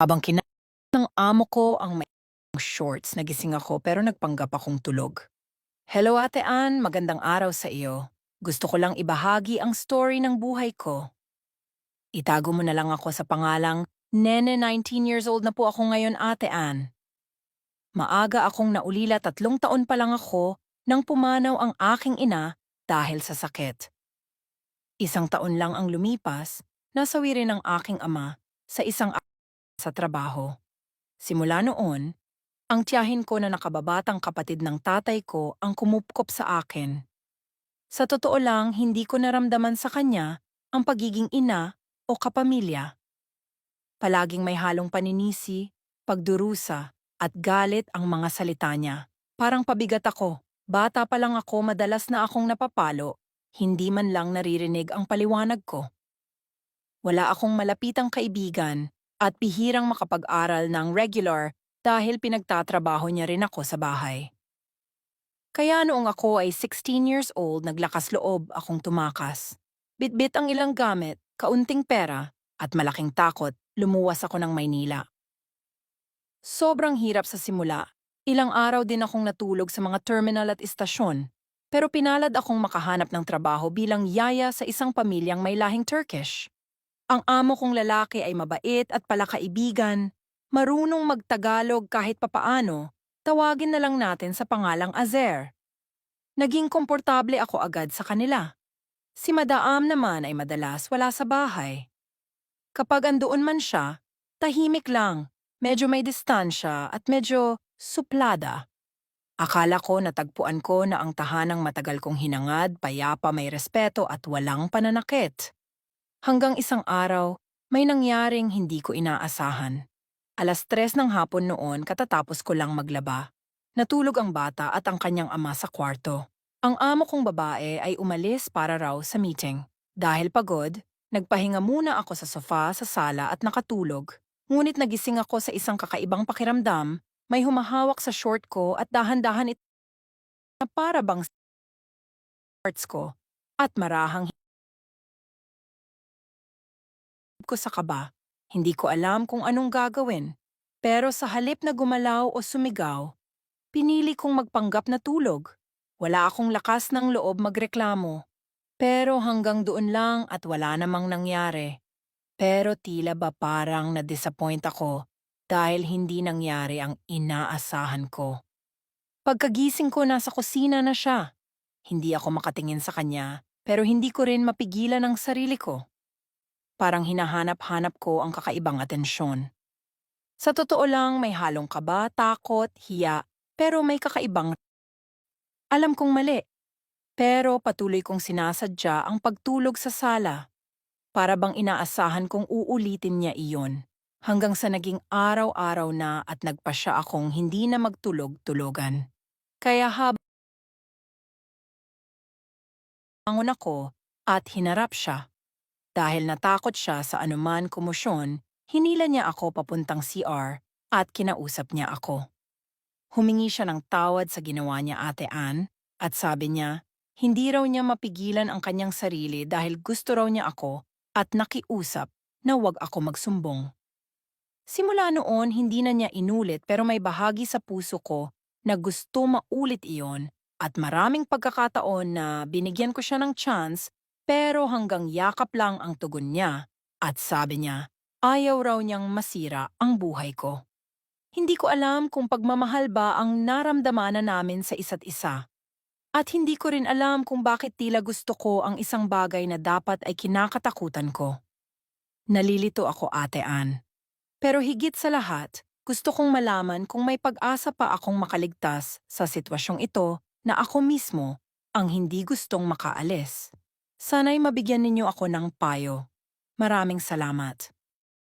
Habang kina ng amo ko ang may shorts, nagising ako pero nagpanggap akong tulog. Hello Ate Ann, magandang araw sa iyo. Gusto ko lang ibahagi ang story ng buhay ko. Itago mo na lang ako sa pangalang Nene 19 years old na po ako ngayon Ate Ann. Maaga akong naulila tatlong taon pa lang ako nang pumanaw ang aking ina dahil sa sakit. Isang taon lang ang lumipas, nasawi rin ang aking ama sa isang sa trabaho. Simula noon, ang tiyahin ko na nakababatang kapatid ng tatay ko ang kumupkop sa akin. Sa totoo lang, hindi ko naramdaman sa kanya ang pagiging ina o kapamilya. Palaging may halong paninisi, pagdurusa, at galit ang mga salita niya. Parang pabigat ako. Bata pa lang ako madalas na akong napapalo, hindi man lang naririnig ang paliwanag ko. Wala akong malapitang kaibigan at bihirang makapag-aral ng regular dahil pinagtatrabaho niya rin ako sa bahay. Kaya noong ako ay 16 years old, naglakas loob akong tumakas. Bitbit ang ilang gamit, kaunting pera, at malaking takot, lumuwas ako ng Maynila. Sobrang hirap sa simula. Ilang araw din akong natulog sa mga terminal at istasyon. Pero pinalad akong makahanap ng trabaho bilang yaya sa isang pamilyang may lahing Turkish. Ang amo kong lalaki ay mabait at palakaibigan, marunong magtagalog kahit papaano, tawagin na lang natin sa pangalang Azer. Naging komportable ako agad sa kanila. Si Madaam naman ay madalas wala sa bahay. Kapag andoon man siya, tahimik lang, medyo may distansya at medyo suplada. Akala ko natagpuan ko na ang tahanang matagal kong hinangad, payapa may respeto at walang pananakit. Hanggang isang araw, may nangyaring hindi ko inaasahan. Alas tres ng hapon noon katatapos ko lang maglaba. Natulog ang bata at ang kanyang ama sa kwarto. Ang amo kong babae ay umalis para raw sa meeting. Dahil pagod, nagpahinga muna ako sa sofa sa sala at nakatulog. Ngunit nagising ako sa isang kakaibang pakiramdam, may humahawak sa short ko at dahan-dahan ito na para bang shorts ko at marahang ko sa kaba. Hindi ko alam kung anong gagawin. Pero sa halip na gumalaw o sumigaw, pinili kong magpanggap na tulog. Wala akong lakas ng loob magreklamo. Pero hanggang doon lang at wala namang nangyari. Pero tila ba parang na-disappoint ako dahil hindi nangyari ang inaasahan ko. Pagkagising ko nasa kusina na siya. Hindi ako makatingin sa kanya pero hindi ko rin mapigilan ang sarili ko. Parang hinahanap-hanap ko ang kakaibang atensyon. Sa totoo lang may halong kaba, takot, hiya, pero may kakaibang alam kong mali. Pero patuloy kong sinasadya ang pagtulog sa sala. Para bang inaasahan kong uulitin niya iyon. Hanggang sa naging araw-araw na at nagpa siya akong hindi na magtulog-tulogan. Kaya habang ako at hinarap siya. Dahil natakot siya sa anuman komosyon, hinila niya ako papuntang CR at kinausap niya ako. Humingi siya ng tawad sa ginawa niya ate Ann at sabi niya, hindi raw niya mapigilan ang kanyang sarili dahil gusto raw niya ako at nakiusap na wag ako magsumbong. Simula noon, hindi na niya inulit pero may bahagi sa puso ko na gusto maulit iyon at maraming pagkakataon na binigyan ko siya ng chance pero hanggang yakap lang ang tugon niya at sabi niya, ayaw raw niyang masira ang buhay ko. Hindi ko alam kung pagmamahal ba ang naramdaman na namin sa isa't isa. At hindi ko rin alam kung bakit tila gusto ko ang isang bagay na dapat ay kinakatakutan ko. Nalilito ako ate Ann. Pero higit sa lahat, gusto kong malaman kung may pag-asa pa akong makaligtas sa sitwasyong ito na ako mismo ang hindi gustong makaalis. Sana'y mabigyan ninyo ako ng payo. Maraming salamat.